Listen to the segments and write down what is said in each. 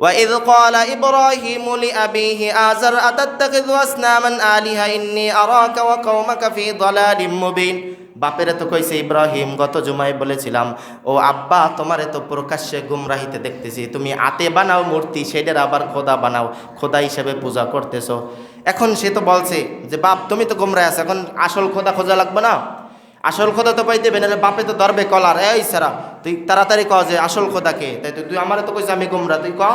وإذ قال إبراهيم لأبيه آزر أتتخذ أصناما آلهة إني أراك وقومك في ضلال مبين বাপেরে তো কইছে ইব্রাহিম গত জুমায় বলেছিলাম ও আব্বা তোমারে তো প্রকাশ্যে গুমরাহিতে দেখতেছি তুমি আতে বানাও মূর্তি সেটার আবার খোদা বানাও খোদা হিসেবে পূজা করতেছো এখন সে তো বলছে যে বাপ তুমি তো গুমরায় আছো এখন আসল খোদা খোঁজা লাগবে না আসল খোদা তো পাইতে নাহলে বাপে তো ধরবে কলার। এই সারা, তুই তাড়াতাড়ি কে যে আসল খোদাকে। তাই তুই আমার তো কইস আমি গুমরা, তুই কহ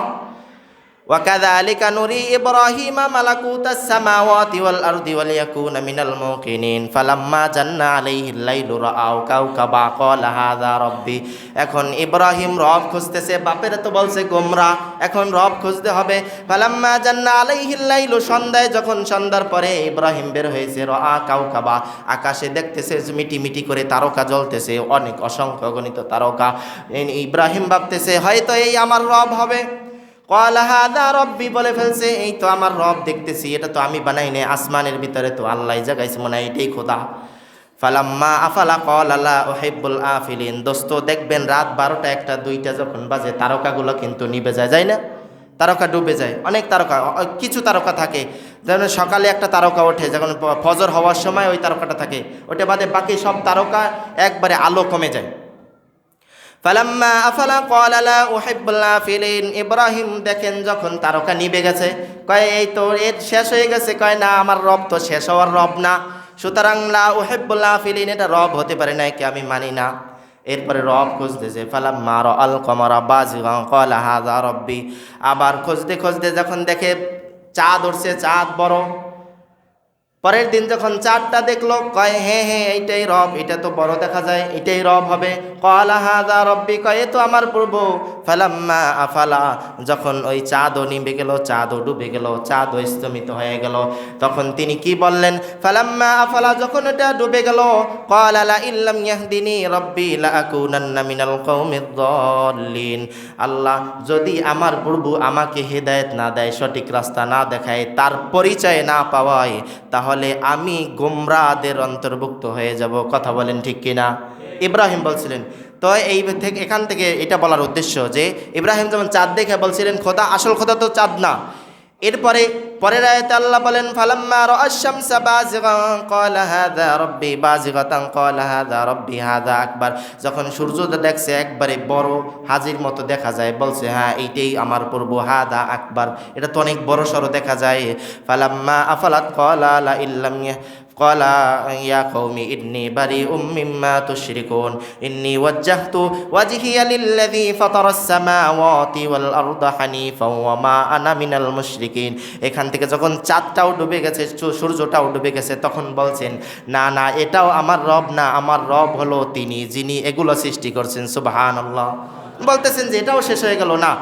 وكذلك نري إبراهيم ملكوت السماوات والأرض وليكون من الموقنين فلما جن عليه الليل رأى كوكبا قال هذا ربي এখন ইব্রাহিম রব খুঁজতেছে বাপের তো বলছে গোমরা এখন রব খুঁজতে হবে ফালাম্মা জান্না আলাইহিল লাইলু সন্ধ্যায় যখন সন্ধ্যার পরে ইব্রাহিম বের হয়েছে রআ কাউকাবা আকাশে দেখতেছে যে মিটি মিটি করে তারকা জ্বলতেছে অনেক অসংখ্য গণিত তারকা ইব্রাহিম ভাবতেছে হয়তো এই আমার রব হবে কলা হাদা রব্বি বলে ফেলছে, এই তো আমার রব দেখতেছি, এটা তো আমি বানাই নাই, আসমানের ভিতরে তো আল্লাহ জাগাইছে মনে হয় এটাই খোদা। ফালাম্মা আফালা কল আল্লাহ ওহেবুল আফিলিন। দোস্ত, দেখবেন রাত বারোটা একটা, দুইটা যখন বাজে, তারকাগুলো কিন্তু নিবে যায় যায় না? তারকা ডুবে যায়, অনেক তারকা কিছু তারকা থাকে। যেমন সকালে একটা তারকা ওঠে, যখন ফজর হওয়ার সময় ওই তারকাটা থাকে। ওটা বাদে বাকি সব তারকা একবারে আলো কমে যায়। ফালাম্মা আফালা ক্বালা লা ফিলিন ইব্রাহিম দেখেন যখন তারকা নিবে গেছে, কয়, এই তো এর শেষ হয়ে গেছে। কয়, না, আমার রব তো শেষ হওয়ার রব না। সুতরাং লা উহিব্বুল ফিলিন এটা রব হতে পারে না কি আমি মানি না। এরপরে রব খুঁজতেছে ফালাম্মা র আল কমারা বাজিগা কলা হাযা রব্বি। আবার খুঁজতে খুঁজতে যখন দেখে চাঁদ উঠছে, চাঁদ বড়। পরের দিন যখন চারটা দেখল, কয় হ্যাঁ হ্যাঁ এইটাই রব, এটা তো বড় দেখা যায়, এটাই রব হবে। কলা হাদা রব্বি কয় তো আমার পূর্ব ফালাম্মা আফালা যখন ওই চাঁদও নিবে গেল, চাঁদও ডুবে গেল, চাঁদও স্তমিত হয়ে গেল, তখন তিনি কি বললেন? ফালাম্মা আফালা যখন এটা ডুবে গেল কলালা ইল্লাম ইয়াহদিনি রব্বি লাকুনান্না মিনাল কওমিদ আল্লাহ যদি আমার প্রভু আমাকে হেদায়েত না দেয়, সঠিক রাস্তা না দেখায়, তার পরিচয় না পাওয়ায়, তাহলে আমি গোমরাদের অন্তর্ভুক্ত হয়ে যাব। কথা বলেন ঠিক কিনা? ইব্রাহিম বলছিলেন, তো এই থেকে এখান থেকে এটা বলার উদ্দেশ্য যে, ইব্রাহিম যেমন চাঁদ দেখে বলছিলেন, খোদা আসল খোদা তো চাঁদ না। এরপরে পরের আয়াতে আল্লাহ বলেন, ফালাম্মা রাআশ-শামসা বাযিগান ক্বালা হাযা রাব্বি বাযিগাতান, ক্বালা হাযা রাব্বি হাযা আকবার। যখন সূর্যটা দেখছে, একবারে বড় হাজির মতো দেখা যায়, বলছে হ্যাঁ এইটাই আমার পূর্ব হাদা আকবার। এটা তো অনেক বড় সরো দেখা যায়। ফালাম্মা আফালাত ক্বালা, লা ইল্লাম কলা ইয়া কৌমি ইন্নি বারি উম্মিম্মা তুশরিকুন। ইন্নি ওয়াজ্জাহতু ওয়াজহিয়া লিল্লাযী ফাতারাস সামাওয়াতি ওয়াল আরদা হানিফাও ওয়া মা আনা মিনাল মুশরিকিন। এখান থেকে যখন চাঁদটাও ডুবে গেছে সূর্যটাও ডুবে গেছে, তখন বলছেন, না না, এটাও আমার রব না, আমার রব হলো তিনি, যিনি এগুলো সৃষ্টি করছেন সুবাহান আল্লাহ বলতেছেন যে, এটাও শেষ হয়ে গেল, না।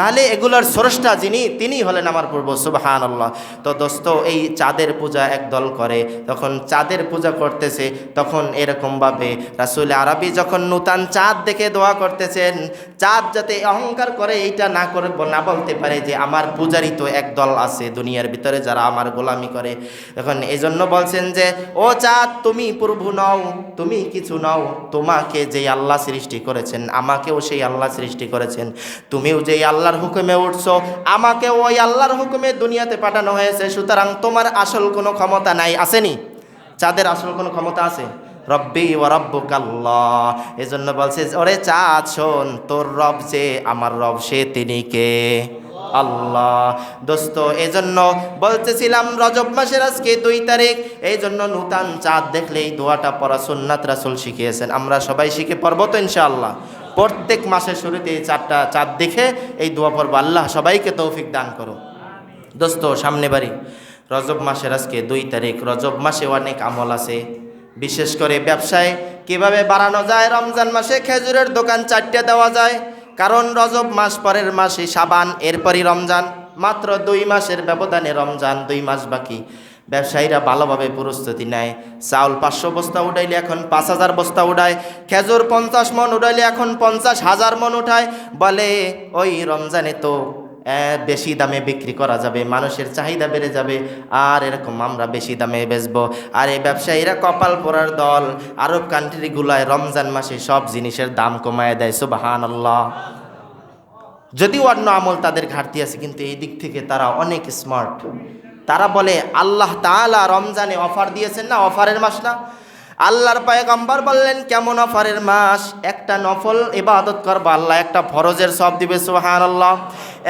তাহলে এগুলোর স্রষ্টা যিনি, তিনি হলেন আমার পূর্ব সুবাহান আল্লাহ তো দোস্ত, এই চাঁদের পূজা একদল করে, তখন চাঁদের পূজা করতেছে, তখন এরকমভাবে রাসুল আরবি যখন নূতন চাঁদ দেখে দোয়া করতেছেন, চাঁদ যাতে অহংকার করে, এইটা না করে, না বলতে পারে যে আমার পূজারই তো এক দল আছে দুনিয়ার ভিতরে যারা আমার গোলামি করে। এখন এই জন্য বলছেন যে, ও চাঁদ, তুমি প্রভু নও, তুমি কিছু নও, তোমাকে যেই আল্লাহ সৃষ্টি করেছেন, আমাকেও সেই আল্লাহ সৃষ্টি করেছেন, তুমিও যেই আল্লাহর হুকুমে উঠছো। আমাকে ওই আল্লাহর হুকুমে দুনিয়াতে পাঠানো হয়েছে, সুতরাং তোমার আসল কোনো ক্ষমতা নাই, আসেনি? চাঁদের আসল কোনো ক্ষমতা আছে? রব্বি ও রব্বুকাল্লাহ। এজন্য বলছে, ওরে চাঁদ, শোন, তোর রব যে, আমার রব সে, তিনি কে? আল্লাহ। দোস্ত, এজন্য বলতেছিলাম, রজব মাসের আজকে দুই তারিখ। এই জন্য নূতন চাঁদ দেখলেই দোয়াটা পড়া সুন্নাত রাসুল শিখিয়েছেন। আমরা সবাই শিখে পড়ব তো ইনশাআল্লাহ। প্রত্যেক মাসের শুরুতে এই চারটা চাঁদ দেখে এই দোয়া পড়ব আল্লাহ সবাইকে তৌফিক দান করো। দোস্ত, সামনে বাড়ি। রজব মাসের আজকে দুই তারিখ। রজব মাসে অনেক আমল আছে। বিশেষ করে ব্যবসায় কীভাবে বাড়ানো যায়, রমজান মাসে খেজুরের দোকান চারটে দেওয়া যায়। কারণ রজব মাস পরের মাসে সাবান এরপরই রমজান। মাত্র দুই মাসের ব্যবধানে রমজান দুই মাস বাকি। ব্যবসায়ীরা ভালোভাবে প্রস্তুতি নেয়। চাউল পাঁচশো বস্তা উঠাইলে এখন পাঁচ হাজার বস্তা উঠায়। খেজুর পঞ্চাশ মন উঠাইলে এখন পঞ্চাশ হাজার মন উঠায়। বলে, ওই রমজানে তো বেশি দামে বিক্রি করা যাবে, মানুষের চাহিদা বেড়ে যাবে, আর এরকম আমরা বেশি দামে বেচবো। আর এই ব্যবসায়ীরা কপাল পরার দল। আরব কান্ট্রিগুলায় রমজান মাসে সব জিনিসের দাম কমায় দেয় সুবাহান আল্লাহ যদিও অন্য আমল তাদের ঘাটতি আছে, কিন্তু এই দিক থেকে তারা অনেক স্মার্ট। তারা বলে, আল্লাহ তাআলা রমজানে অফার দিয়েছেন না অফারের মাস না? আল্লাহর পায়গম্বর বললেন, কেমন অফারের মাস? একটা নফল ইবাদত করবা আল্লাহ, একটা ফরজের সব দিবে সুবাহান আল্লাহ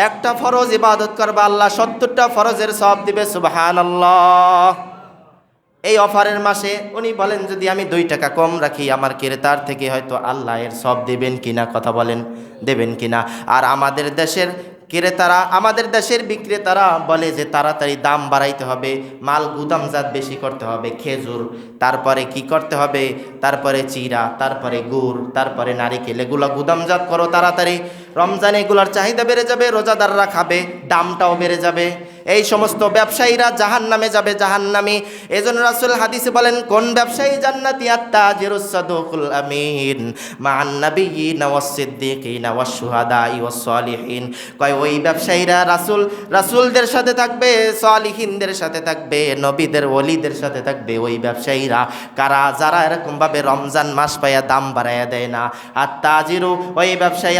একটা ফরজ ইবাদত করবা আল্লাহ, সত্তরটা ফরজের সব দিবে সুবাহান আল্লাহ এই অফারের মাসে উনি বলেন, যদি আমি দুই টাকা কম রাখি, আমার ক্রেতার থেকে হয়তো আল্লাহ এর সব দেবেন কিনা, কথা বলেন, দেবেন কিনা? আর আমাদের দেশের ক্রেতারা, আমাদের দেশের বিক্রেতারা বলে যে তাড়াতাড়ি দাম বাড়াইতে হবে, মাল গুদামজাত বেশি করতে হবে, খেজুর, তারপরে কি করতে হবে? তারপরে চিরা, তারপরে গুড়, তারপরে নারিকেল, এগুলো গুদামজাত করো তাড়াতাড়ি। রমজানে এগুলোর চাহিদা বেড়ে যাবে, রোজাদাররা খাবে, দামটাও বেড়ে যাবে। এই সমস্ত ব্যবসায়ীরা জাহান নামে যাবে জাহান নামে এজন্য রাসুল হাদিসে বলেন, কোন ব্যবসায়ী জান্নাতি আত্মা জিরুসাদুকুল আমিন মান নাবিয়িনা ওয়াস সিদ্দিকিনা ওয়াস শুহাদাই ওয়াস সালিহিন। কয়, ওই ব্যবসায়ীরা রাসূল, রাসূলদের সাথে থাকবে, সালিহিনদের সাথে থাকবে, নবীদের, ওলিদের সাথে থাকবে। ওই ব্যবসায়ীরা কারা, যারা এরকম ভাবে রমজান মাস পাইয়া দাম বাড়াইয়া দেয় না। আর তাজিরু ওই ব্যবসায়ী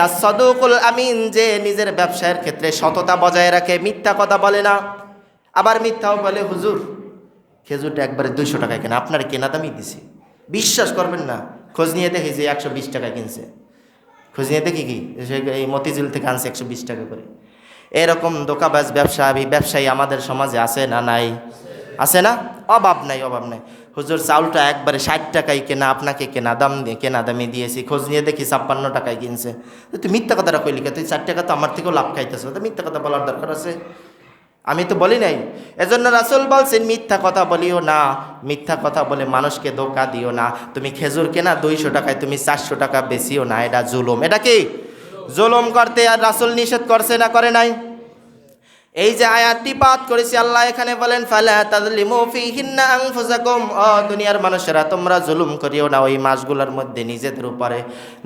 আসাদুকুল আমিন যে নিজের ব্যবসায়ের ক্ষেত্রে সততা বজায় রাখে, মিথ্যা কথা বলে না। আবার মিথ্যাও বলে, হুজুর, খেজুরটা একবারে দুইশো টাকায় কেনা। আপনার কেনা দামই দিছি। বিশ্বাস করবেন না, খোঁজ নিয়ে দেখি যে একশো বিশ টাকা কিনছে। খোঁজ নিয়ে দেখি কি? এই মতিঝিল থেকে আনছে একশো বিশ টাকা করে। এরকম দোকাবাজ ব্যবসা ব্যবসায়ী আমাদের সমাজে আছে না নাই? আছে না? অভাব নাই অভাব নাই। হুজুর চাউলটা একবারে ষাট টাকায় কেনা, আপনাকে কেনা, দাম দিয়ে, কেনা, দামে দিয়েছি, খোঁজ নিয়ে দেখি ছাপ্পান্ন টাকায় কিনছে। তুই মিথ্যা কথাটা কইলি? তুই ষাট টাকা তো আমার থেকেও লাভ খাইতেছ, তো মিথ্যা কথা বলার দরকার আছে। আমি তো বলি নাই। এজন্য রাসুল বলছেন, মিথ্যা কথা বলিও না, মিথ্যা কথা বলে মানুষকে ধোকা দিও না। তুমি খেজুর কেনা দুইশো টাকায়, তুমি চারশো টাকা বেশিও না, এটা জুলুম। এটা কি? জুলুম করতে আর রাসুল নিষেধ করছে না, করে নাই? এই যে আয়াতটি পাঠ করেছি, আল্লাহ এখানে বলেন, ফালা ফিহিন্না আনফুসাকুম। ও দুনিয়ার মানুষেরা, তোমরা জুলুম করিও না ওই মাসগুলোর মধ্যে, নিজেদের উপরে।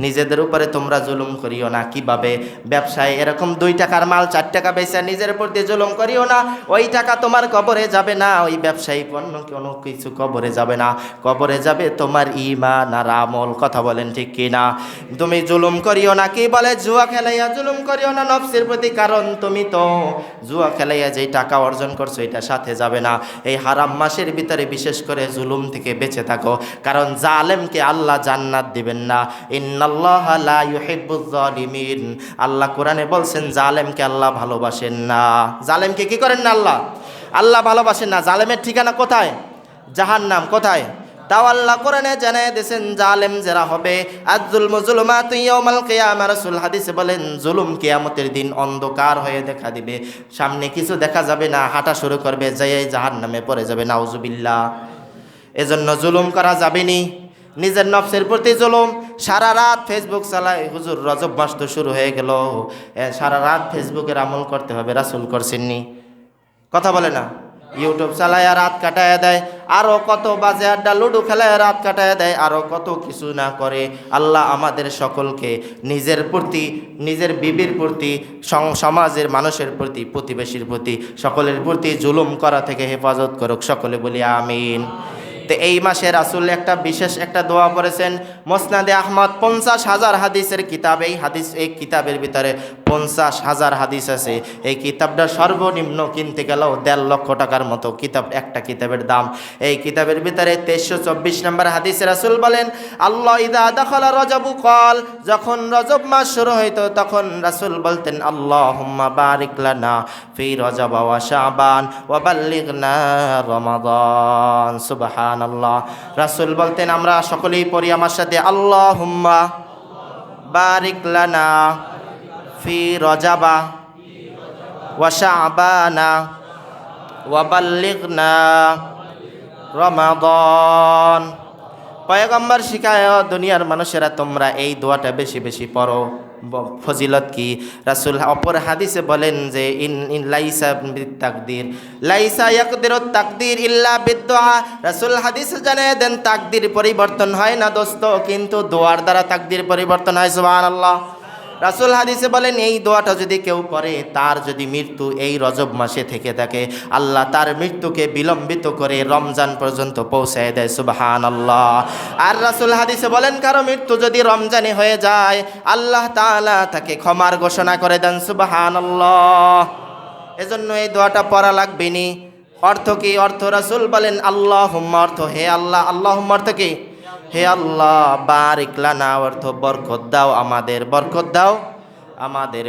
নিজেদের উপরে তোমরা জুলুম করিও না, কীভাবে? ব্যবসায় এরকম দুই টাকার মাল, চার টাকা বেচা নিজের দিয়ে জুলুম করিও না, ওই টাকা তোমার কবরে যাবে না, ওই ব্যবসায়ী অন্য কোনো কিছু কবরে যাবে না। কবরে যাবে তোমার ইমান আর আমল, কথা বলেন ঠিক কি না তুমি জুলুম করিও না, কি বলে? জুয়া খেলাইয়া জুলুম করিও না, নফসের প্রতি কারণ তুমি তো। জুয়া খেলাইয়া যেই টাকা অর্জন করছ, এটা সাথে যাবে না। এই হারাম মাসের ভিতরে বিশেষ করে জুলুম থেকে বেঁচে থাকো। কারণ জালেমকে আল্লাহ জান্নাত দিবেন না। আল্লাহ কোরআনে বলছেন, জালেমকে আল্লাহ ভালোবাসেন না। জালেমকে কি করেন না আল্লাহ? আল্লাহ ভালোবাসেন না। জালেমের ঠিকানা কোথায়? জাহান্নাম কোথায়? তাও আল্লাহ কোরআনে জানায় দিয়েছেন জালেম যারা হবে। আজুল মুজুলমাত ইয়াউমাল কিয়ামা, রাসূল হাদিসে বলেন, জুলুম কেয়ামতের দিন অন্ধকার হয়ে দেখা দিবে। সামনে কিছু দেখা যাবে না, হাঁটা শুরু করবে যে যাই জাহান্নামে পড়ে যাবে। নাউজুবিল্লাহ। এজন্য জুলুম করা যাবে নি। নিজের নফসের প্রতি জুলুম। সারা রাত ফেসবুক চালায়, হুজুর রজব মাস তো শুরু হয়ে গেল। সারা রাত ফেসবুকের আমল করতে হবে, রাসুল করছেননি। কথা বলে না। ইউটিউব চালায় রাত কাটায় দেয় আরও কত বাজে আড্ডা লুডু খেলায় রাত কাটায় দেয় আরও কত কিছু না করে। আল্লাহ আমাদের সকলকে নিজের প্রতি, নিজের বিবির প্রতি সমাজের মানুষের প্রতি, প্রতিবেশীর প্রতি, সকলের প্রতি জুলুম করা থেকে হেফাজত করুক, সকলে বলি আমিন। তো এই মাসে রাসুল একটা বিশেষ একটা দোয়া করেছেন মোসনাদে আহমদ পঞ্চাশ হাজার হাদিসের কিতাব, এই হাদিস, এই কিতাবের ভিতরে পঞ্চাশ হাজার হাদিস আছে। এই কিতাবটা সর্বনিম্ন কিনতে গেলেও দেড় লক্ষ টাকার মতো কিতাব, একটা কিতাবের দাম। এই কিতাবের ভিতরে তেইশশো চব্বিশ নম্বর হাদিস রাসুল বলেন, আল্লাহ ইদা দখলা রজবু কল। যখন রজব মাস শুরু হইতো, তখন রাসুল বলতেন আল্লাহ হুম্মা বারিক লানা ফি রজব ওয়া শাবান ওয়া বাল্লিগনা রমাদান। সুবহানাল্লাহ। রাসুল বলতেন, আমরা সকলেই পড়ি আমার সাথে আল্লাহ হুম্মা বারিক লানা ফি রজাবা ওয়া শাবানা ওয়া বাল্লিগনা রমাদান। পয়গম্বর শিখায় দুনিয়ার মানুষেরা তোমরা এই দোয়াটা বেশি বেশি পড়ো। ফজিলত কি? রাসুল অপর হাদিসে বলেন যে, ইন ইন লাইসা তাকদির লাইসা ইয়াকদির তাকদির ইল্লা বিদুআ রাসুল হাদিসে জানে দেন, তাকদির পরিবর্তন হয় না দোস্ত, কিন্তু দোয়ার দ্বারা তাকদির পরিবর্তন হয়, সুবহানাল্লাহ। রাসুল হাদিসে বলেন, এই দোয়াটা যদি কেউ পড়ে তার যদি মৃত্যু এই রজব মাসে থেকে থাকে, আল্লাহ তার মৃত্যুকে বিলম্বিত করে রমজান পর্যন্ত পৌঁছায় দেয় সুবাহান আল্লাহ আর রাসুল হাদিসে বলেন, কারও মৃত্যু যদি রমজানে হয়ে যায়, আল্লাহ তাআলা তাকে ক্ষমার ঘোষণা করে দেন সুবাহান আল্লাহ এজন্য এই দোয়াটা পড়া লাগবে নি অর্থ কি? অর্থ রাসুল বলেন আল্লাহ অর্থ হে আল্লাহ আল্লাহ অর্থ কি? হে আল্লাহ বারিক লানা অর্থ বরকত দাও আমাদের বরকত দাও আমাদের